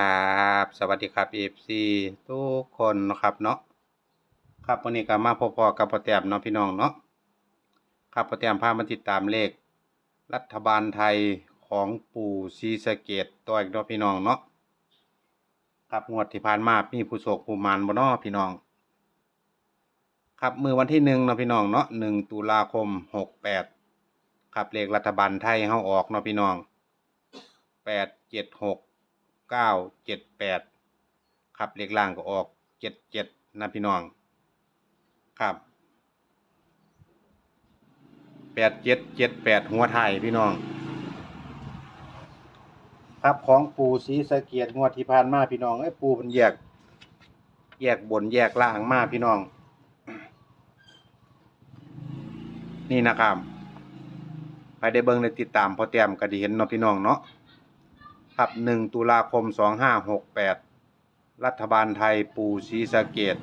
ครับ สวัสดีครับ FC ทุกคนนะครับเนาะครับวันนี้ก็มาพบๆกับพ่อแต้มเนาะพี่น้องเนาะครับพ่อแต้มพามาติดตามเลข รัฐบาลไทยของปู่ศรีสเกดตัวอีกเนาะพี่น้องเนาะครับงวดที่ผ่านมามีผู้โชคผู้มานบ่เนาะพี่น้อง ครับมือวันที่หนึ่งเนาะพี่น้องเนาะหนึ่งตุลาคมหกแปดครับเลขรัฐบาลไทยเฮาออกเนาะพี่น้องแปดเจ็ดหก เก้าเจ็ดแปดครับเลขล่างก็ออกเจ็ดเจ็ดนะพี่น้อง ครับแปดเจ็ดเจ็ดแปดหัวไทยพี่น้อง ครับของปูสีสะเกียดงวดที่ผ่านมาพี่น้องไอ้ปูมันแยก แยกบนแยกล่างมาพี่น้อง นี่นะครับใครได้เบิ่งได้ติดตามพอแต้มก็ดีเห็นเนาะพี่น้องเนาะ ครับหนึ่งตุลาคมสองห้าหกแปดรัฐบาลไทยปูศรีสะเกด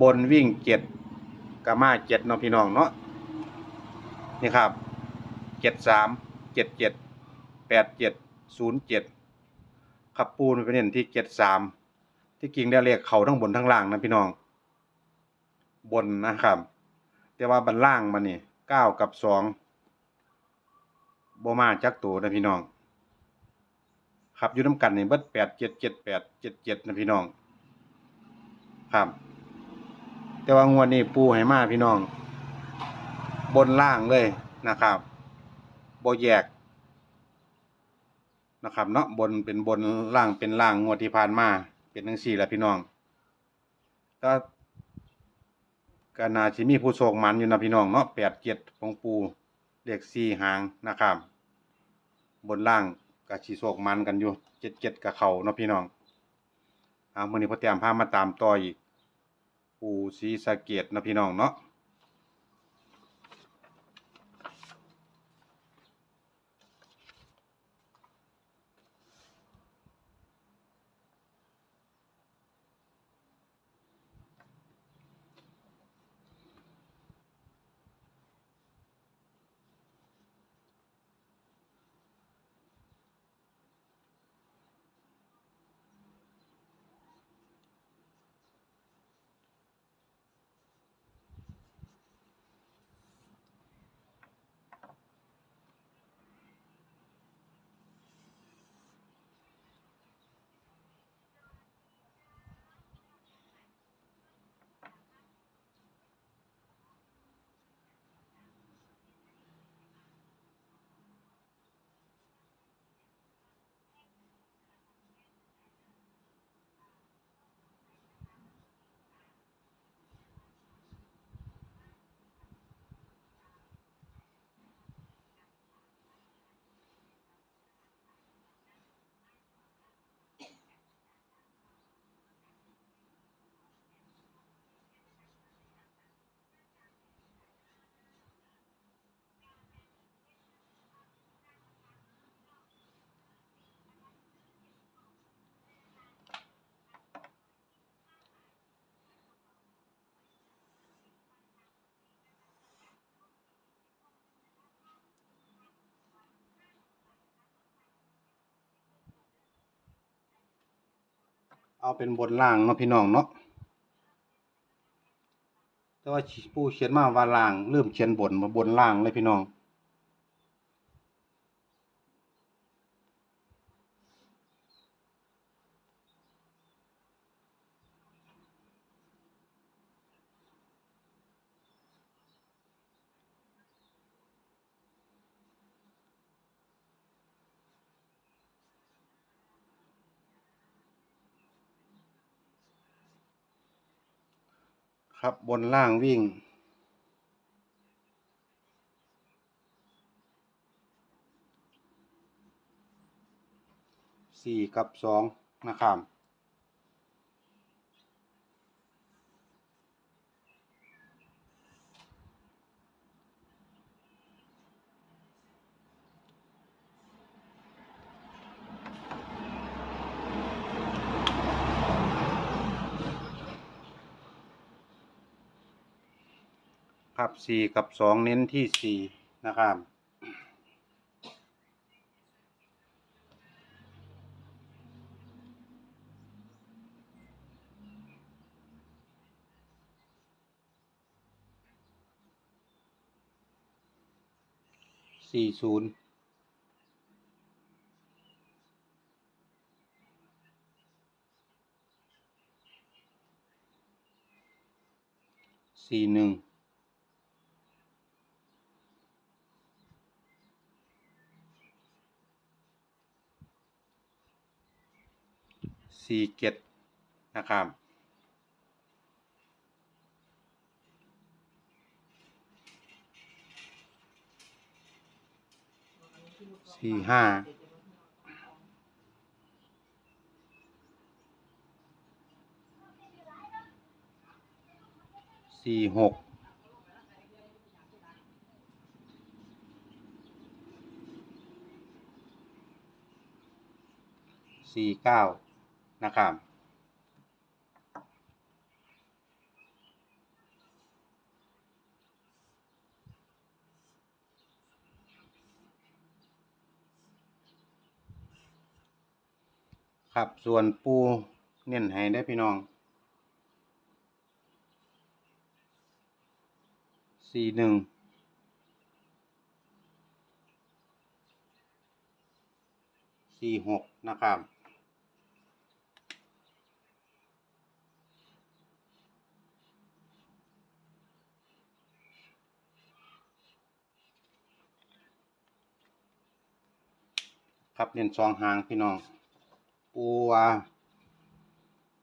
บนวิ่งเจ็ดกามาเจ็ดเนาะพี่น้องเนาะนี่ครับเจ็ดสามเจ็ดเจ็ดแปดเจ็ดศูนย์เจ็ดครับปูนเป็นเน้นที่เจ็ดสามที่กิ่งได้เรียกเขาทั้งบนทั้งล่างนะพี่น้อง บนนะครับ แต่ว่าบนล่างมันนี่เก้ากับสองโบมาจักตัวนะพี่น้อง ครับอยู่น้ำกันนี่เบิดแปดเจ็ดเจ็ดแปดเจ็ดเจ็ดนะพี่น้อง ครับ แต่ว่างวดนี้ปูให้มาพี่น้อง บนล่างเลยนะครับโบแยกนะครับเนาะบนเป็นบนล่างเป็นล่างงวดที่ผ่านมาเป็นทั้งสี่แหละพี่น้องก็ก็นาสิมีผู้โชคมันอยู่นะพี่น้องเนาะแปดเจ็ดของปูเลขสี่หางนะครับ บนล่าง กะชีโซกมันกันอยู่เจ็ดเจ็ดกับเขาเนาะพี่น้องอ่ามือนี้พ่อเตี่ยมพามาตามต่ออีกปูศรีสะเกดนาะพี่น้องเนาะ เอาเป็นบนล่างเนาะพี่น้องเนาะแต่ว่าผู้เขียนมาว่าล่างเริ่มเขียนบนมาบนล่างเลยพี่น้อง ครับบนล่างวิ่ง สี่กับสองนะครับ ครับสี่กับสองเน้นที่สี่นะครับสี่ศูนย์สี่หนึ่ง สี่เจ็ดนะครับสี่ห้าสี่หกสี่เก้า นะครับ ครับส่วนปูเน้นให้ได้พี่น้องสี่หนึ่งสี่หกนะครับ ครับเน้นสองหางพี่น้องปูว่า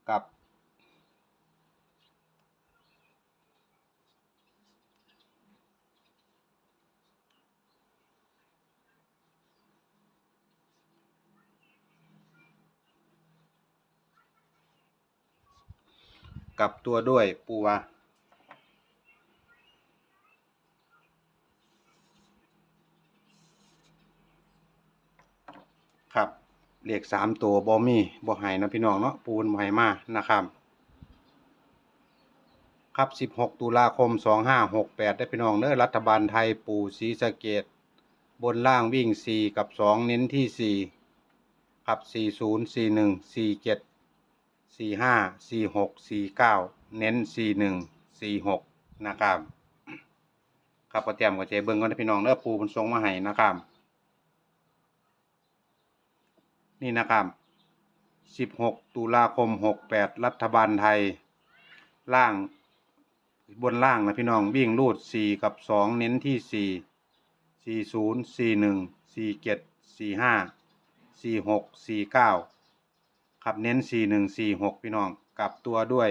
กับกลับตัวด้วยปูว่าครับ เลขสามตัวบอมีบ่ใหายนะพี่น้องเนาะปูนบ่ใหายมานะครับครับ 16 ตุลาคม 2568 ได้พี่น้องเด้อรัฐบาลไทยปู่ศรีสะเกดบนล่างวิ่ง 4 กับ 2 เน้นที่ 4 ครับ 40 41 47 45 46 49 เน้น 41 46 นะครับ ครับประเตรียมกับเจเบิ้งก่อนนะพี่น้องเด้อปูมันทรงมาให้นะครับ นี่นะครับ 16 ตุลาคม 68 รัฐบาลไทย ล่าง บนล่างนะพี่น้อง วิ่งรูด 4 กับ 2 เน้นที่ 4 40 41 47 45 46 49 ครับเน้น 41 46 พี่น้อง กลับตัวด้วย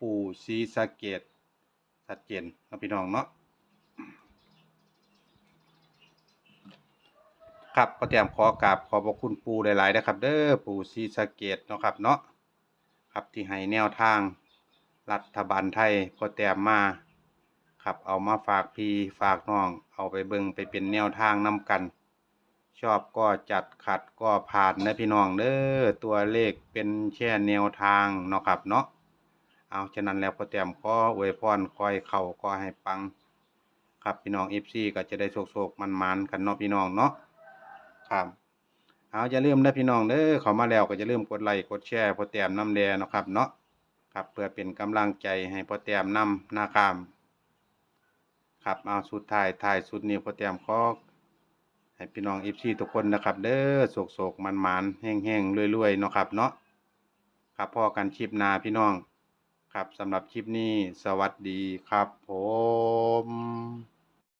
ปู่ศรีสะเกดชัดเจนนะพี่น้องเนาะ ครับก็เตรียมขอกราบขอบพระคุณปูหลายๆนะครับ เด้อปูศรีสะเกดเนาะครับเนาะครับที่ให้แนวทางรัฐบาลไทยก็เตรียมมาครับเอามาฝากพี่ฝากน้อง เอาไปเบิ่งไปเป็นแนวทางนํกัน ชอบก็จัดขัดก็ผ่านนะพี่น้องเด้อตัวเลขเป็นแค่แนวทางเนาะครับเนาะเอาฉะนั้นแล้วก็เตรียมขออวยพรคอยเข้าก็ให้ปัง ครับพี่น้อง FC ก็จะได้โศกๆมันๆกันเนาะพี่น้องเนาะ ครับเอาอย่าลืมนะพี่น้องเด้อเขามาแล้วก็อย่าลืมกดไลค์กดแชร์พอแต้มน้ำแดเนะครับเนาะครับเพื่อเป็นกำลังใจให้พอแต้มนำนะครับครับเอาสุดท้ายท้ายสุดนี้พอแต้มขอให้พี่น้อง FC ทุกคนนะครับ เด้อโศกๆมันๆแห้งๆรวยๆเนาะครับเนาะครับพ่อกันคลิปนาพี่น้อง ครับสำหรับคลิปนี้สวัสดีครับผม